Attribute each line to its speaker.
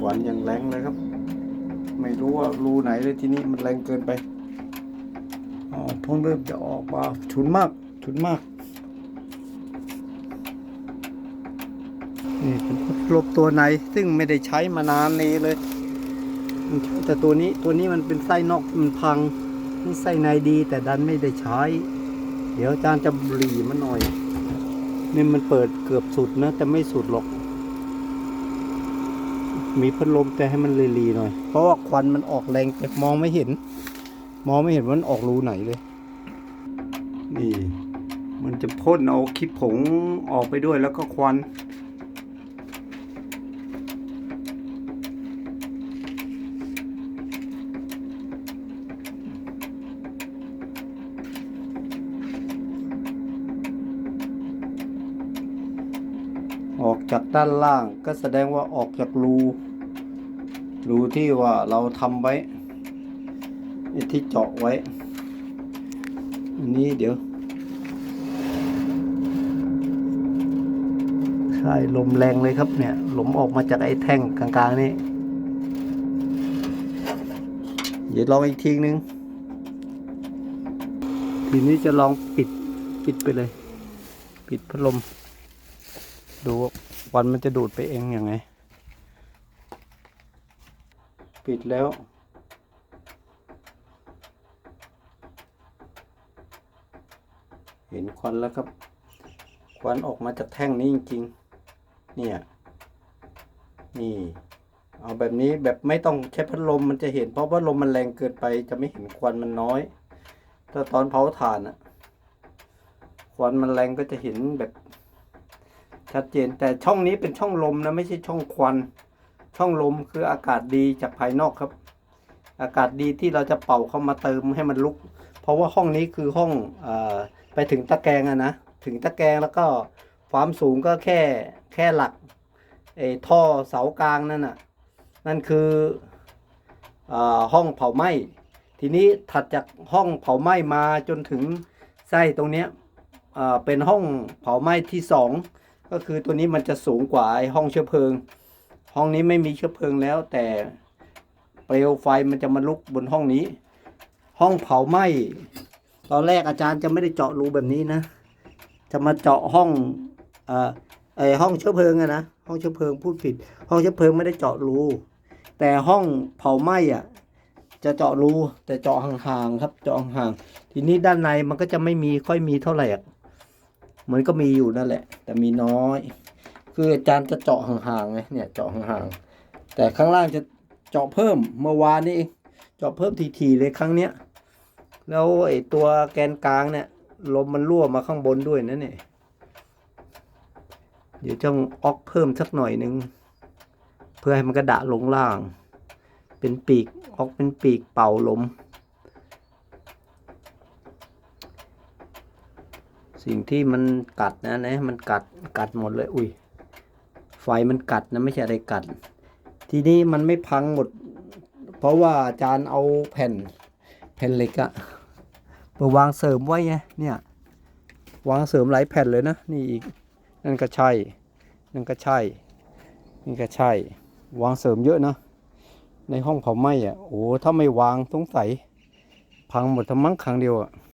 Speaker 1: หวานอย่างแรงเลยครับ ไม่รู้ว่ารูไหนเลยที่นี้มันแรงเกินไปอ๋อเพิ่งเริ่มจะออกมาฉุนมากฉุนมากนี่เป็นลมตัวไหนซึ่งไม่ได้ใช้มานานนี้เลยแต่ตัวนี้ตัวนี้มันเป็นไส้นอกมันพังนี่ไส้ในดีแต่ดันไม่ได้ใช้ เดี๋ยวอาจารย์จะหลีมันหน่อยนี่มันเปิดเกือบสุดนะแต่ไม่สุดหรอก มีพัดลมแต่ให้มันรีๆหน่อย เพราะว่าควันมันออกแรงแต่มองไม่เห็น มองไม่เห็นว่ามันออกรูไหนเลย นี่ มันจะพ่นเอาคิดผงออกไปด้วยแล้วก็ควัน ออกจากด้านล่างก็แสดงว่าออกจากรู รูที่ว่าเราทำไว้ที่เจาะไว้ อันนี้เดี๋ยว ใช่ลมแรงเลยครับเนี่ยลมออกมาจากไอ้แท่งกลางๆนี่ เดี๋ยวลองอีกทีนึง ทีนี้จะลองปิดปิดไปเลย ปิดพัดลม ดูควันมันจะดูดไปเองอยังไง ปิดแล้ว เห็นควันแล้วครับ ควันออกมาจากแท่งนี้จริงๆ เนี่ย นี่ เอาแบบนี้แบบไม่ต้องใช้พัดลมมันจะเห็นเพราะพัดลมมันแรงเกินไปจะไม่เห็นควันมันน้อยถ้าตอนเผาถ่านอะควันมันแรงก็จะเห็นแบบ ชัดเจนแต่ช่องนี้เป็นช่องลมนะไม่ใช่ช่องควัน ช่องลมคืออากาศดีจากภายนอกครับ อากาศดีที่เราจะเป่าเข้ามาเติมให้มันลุก เพราะว่าห้องนี้คือห้องอไปถึงตะแกรงอะนะถึงตะแกรงแล้วก็ความสูงก็แค่แค่หลักไอท่อเสากลางนั่นน่ะนั่นคืออห้องเผาไหม้ทีนี้ถัดจากห้องเผาไหม้มาจนถึงไส้ตรงเนี้ยเป็นห้องเผาไหม้ที่สอง ก็คือตัวนี้มันจะสูงกว่าไอ้ห้องเชื้อเพลิง ห้องนี้ไม่มีเชื้อเพลิงแล้ว แต่เปลวไฟมันจะมาลุกบนห้องนี้ ห้องเผาไหม้ตอนแรกอาจารย์จะไม่ได้เจาะรูแบบนี้นะ จะมาเจาะห้องเอ่อไอห้องเชื้อเพลิงอะนะห้องเชื้อเพลิงพูดผิด ห้องเชื้อเพลิงไม่ได้เจาะรูแต่ห้องเผาไหม้อะจะเจาะรูแต่เจาะห่างๆครับเจาะห่างๆทีนี้ด้านในมันก็จะไม่มีค่อยมีเท่าไหร่ มือนก็มีอยู่นั่นแหละ แต่มีน้อย คืออาจารย์จะเจาะห่างๆไงเนี่ยเจาะห่างๆแต่ข้างล่างจะเจาะเพิ่มเมื่อวานนี้เองเจาะเพิ่มทีๆเลยครั้งเนี้ยแล้วไอ้ตัวแกนกลางเนี่ยลมมันรั่วมาข้างบนด้วยนะเนี่ยเดี๋ยวจะออกเพิ่มสักหน่อยหนึ่งเพื่อให้มันกระดะลงล่าง เป็นปีกออกเป็นปีกเป่าลม สิ่งที่มันกัดนะนะมันกัดกัดหมดเลย อุ้ยไฟมันกัดนะไม่ใช่อะไรกัด ทีนี้มันไม่พังหมด เพราะว่าอาจารย์เอาแผ่นแผ่นเหล็กอะมาวางเสริมไว้ไงเนี่ย วางเสริมหลายแผ่นเลยนะ นี่อีก นั่นก็ใช่ นั่นก็ใช่ นี่ก็ใช่ วางเสริมเยอะนะ ในห้องเผาไหม้อะโอ้ ถ้าไม่วางสงสัย พังหมดทั้งมั้งครั้งเดียวอะ